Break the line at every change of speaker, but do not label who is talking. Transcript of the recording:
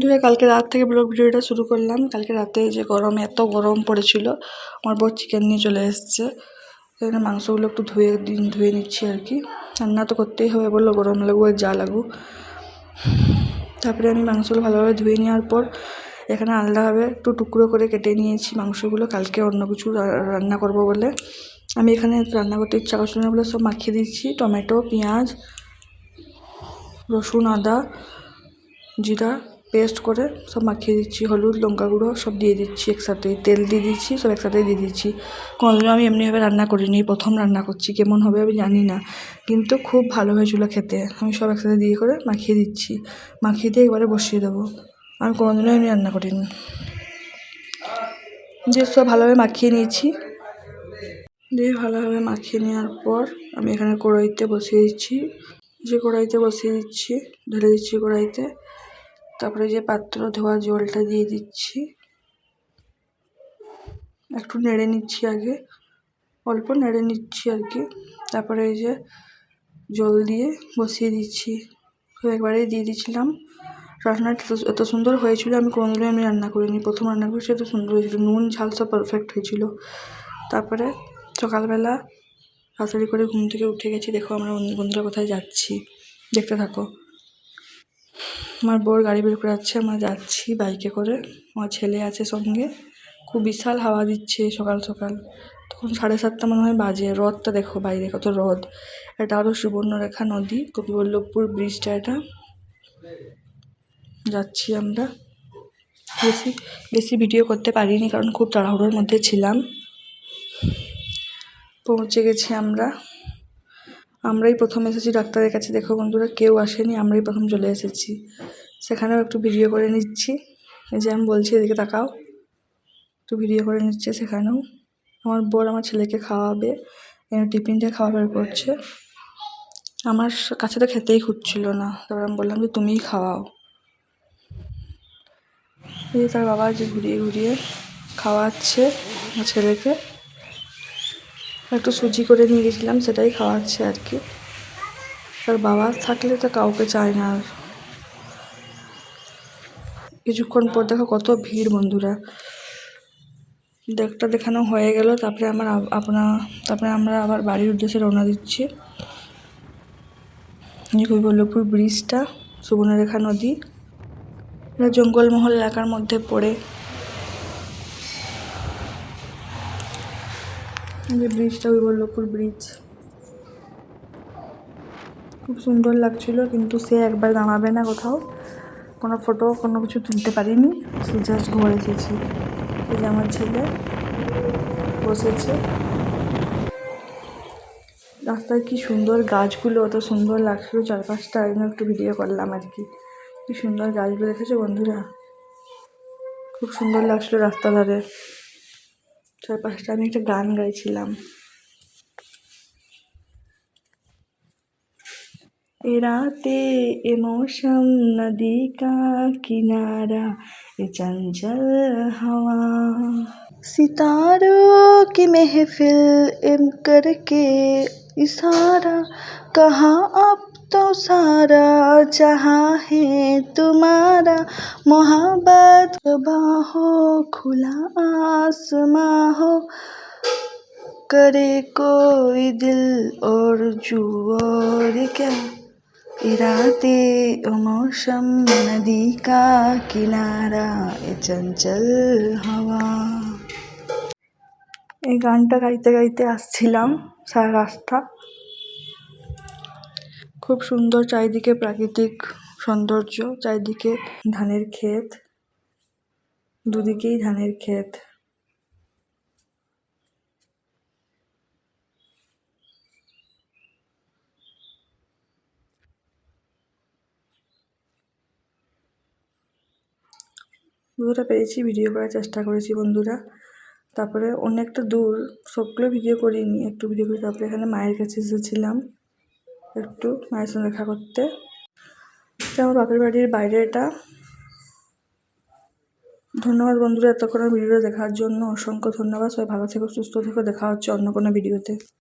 দূরে কালকে রাত থেকে ব্লগ ভিডিওটা শুরু করলাম। কালকে রাতে যে গরম, এত গরম পড়েছিল, আমার বর চিকেন নিয়ে চলে এসছে। এখানে মাংসগুলো একটু ধুয়ে দিন, ধুয়ে নিচ্ছি আর কি। রান্না তো করতেই হবে, বলল গরম লাগুক আর যা লাগুক তারপরে আমি মাংসগুলো ভালোভাবে ধুয়ে নেওয়ার পর এখানে আলাদাভাবে একটু টুকরো করে কেটে নিয়েছি মাংসগুলো। কালকে অন্য কিছু রান্না করব বলে। আমি এখানে রান্না করতে ইচ্ছা করছিল না বলে সব মাখিয়ে দিচ্ছি। টমেটো, পেঁয়াজ, রসুন, আদা, জিরা পেস্ট করে সব মাখিয়ে দিচ্ছি, হলুদ, লঙ্কা গুঁড়ো সব দিয়ে দিচ্ছি একসাথে, তেল দিয়ে দিচ্ছি, সব একসাথেই দিয়ে দিচ্ছি। কোনোদিনও আমি এমনিভাবে রান্না করিনি, প্রথম রান্না করছি, কেমন হবে আমি জানি না, কিন্তু খুব ভালো হয়েছিল খেতে। আমি সব একসাথে দিয়ে করে মাখিয়ে দিচ্ছি, মাখিয়ে দিয়ে একবারে বসিয়ে দেবো। আমি কোনোদিনও এমনি রান্না করিনি। দিয়ে সব ভালোভাবে মাখিয়ে নিয়েছি। দিয়ে ভালোভাবে মাখিয়ে নেওয়ার পর আমি এখানে কড়াইতে বসিয়ে দিচ্ছি। যে কড়াইতে বসিয়ে দিচ্ছি, ঢেলে দিচ্ছি কড়াইতে। তারপরে যে পাত্র ধোয়া জলটা দিয়ে দিচ্ছি। একটু নেড়ে নিচ্ছি আগে, অল্প নেড়ে নিচ্ছি আর কি। তারপরে এই যে জল দিয়ে বসিয়ে দিচ্ছি। তো একবারেই দিয়ে দিয়েছিলাম রান্নাটা এত- সুন্দর হয়েছিল, আমি কোনোদিনই আমি রান্না করিনি। প্রথম রান্না করেছি এত সুন্দর হয়েছিল। নুন, ঝাল সব পারফেক্ট হয়েছিল। তারপরে সকালবেলা তাড়াতাড়ি করে ঘুম থেকে উঠে গেছি। দেখো আমরা বন্ধু- বন্ধুরা কোথায় যাচ্ছি। দেখতে থাকো। আমার বর গাড়ি বের করে যাচ্ছে আমরা যাচ্ছি বাইকে করে। আমার ছেলে আছে সঙ্গে। খুব বিশাল হাওয়া দিচ্ছে সকাল সকাল। তখন সাড়ে সাতটা মনে হয় বাজে। রথটা দেখো বাইরে, কত রথ। এটা হলো সুবর্ণরেখা নদী কপিবল্লভপুর ব্রিজটা এটা। যাচ্ছি আমরা। বেশি বেশি ভিডিও করতে পারিনি কারণ খুব তাড়াহুড়োর মধ্যে ছিলাম। পৌঁছে গেছি আমরা। আমরাই প্রথম এসেছি ডাক্তারের কাছে। দেখো বন্ধুরা, কেউ আসেনি, আমরাই প্রথম চলে এসেছি। সেখানেও একটু ভিডিও করে নিচ্ছি। এই যে আমি বলছি, এদিকে তাকাও। একটু ভিডিও করে নিচ্ছে সেখানেও। আমার বর আমার ছেলেকে খাওয়াবে টিফিনটা খাওয়া বের করছে। আমার কাছে তো খেতেই খুঁজছিল না। তারপর আমি বললাম যে, তুমিই খাওয়াও। এই তার বাবা যে ঘুরিয়ে ঘুরিয়ে খাওয়াচ্ছে আমার ছেলেকে। একটু সুজি করে নিয়ে গেছিলাম, সেটাই খাওয়াচ্ছে আর কি। তার বাবা থাকলে তো কাউকে চায় না আর। কিছুক্ষণ পর দেখো কত ভিড় বন্ধুরা। দেখটা দেখানো হয়ে গেল, তারপরে আমার আপনা, তারপরে আমরা আবার বাড়ির উদ্দেশ্যে রওনা দিচ্ছি। কৈবল্যপুর ব্রিজটা সুবর্ণরেখা নদী। জঙ্গলমহল এলাকার মধ্যে পড়ে। যে ব্রিজটা কৈবল্যপুর ব্রিজ খুব সুন্দর লাগছিল, কিন্তু সে একবার দাঁড়াবে না কোথাও। কোনো ফটো কোনো কিছু তুলতে পারিনি। সে জাস্ট ঘরে এসেছি। যে আমার ছেলে, বসেছে। রাস্তায় কি সুন্দর গাছগুলো, অত সুন্দর লাগছিল চারপাশটা। জন্য একটু ভিডিও করলাম আর কি। কি সুন্দর গাছগুলো দেখেছ বন্ধুরা? খুব সুন্দর লাগছিল রাস্তা ধারে চারপাশটা আমি একটা গান গাইছিলাম ए रातें ए मौसम नदी का किनारा ये चंचल हवा सितारों की महफिल एम करके इशारा कहाँ अब तो सारा जहाँ है तुम्हारा मोहब्बत बाहों खुला आसमां हो करे कोई दिल और जू और क्या इरादे ओ मौसम नदी का किनारा ए चंचल हवा এই গানটা গাইতে গাইতে আসছিলাম সারা রাস্তা খুব সুন্দর চারিদিকে প্রাকৃতিক সৌন্দর্য, চারিদিকে ধানের ক্ষেত, দুদিকেই ধানের ক্ষেত। পুরোটা পেরেছি, ভিডিও করার চেষ্টা করেছি বন্ধুরা। তারপরে অনেকটা দূর, সবগুলো ভিডিও করিনি, একটু ভিডিও করি। তারপরে এখানে মায়ের কাছে এসেছিলাম। একটু মায়ের সঙ্গে দেখা করতে আমার বাপের বাড়ির বাইরে এটা। ধন্যবাদ বন্ধুরা, এতক্ষণ ভিডিওটা দেখার জন্য অসংখ্য ধন্যবাদ। সবাই ভালো থেকো, সুস্থ থেকো, দেখা হচ্ছে অন্য কোনো ভিডিওতে।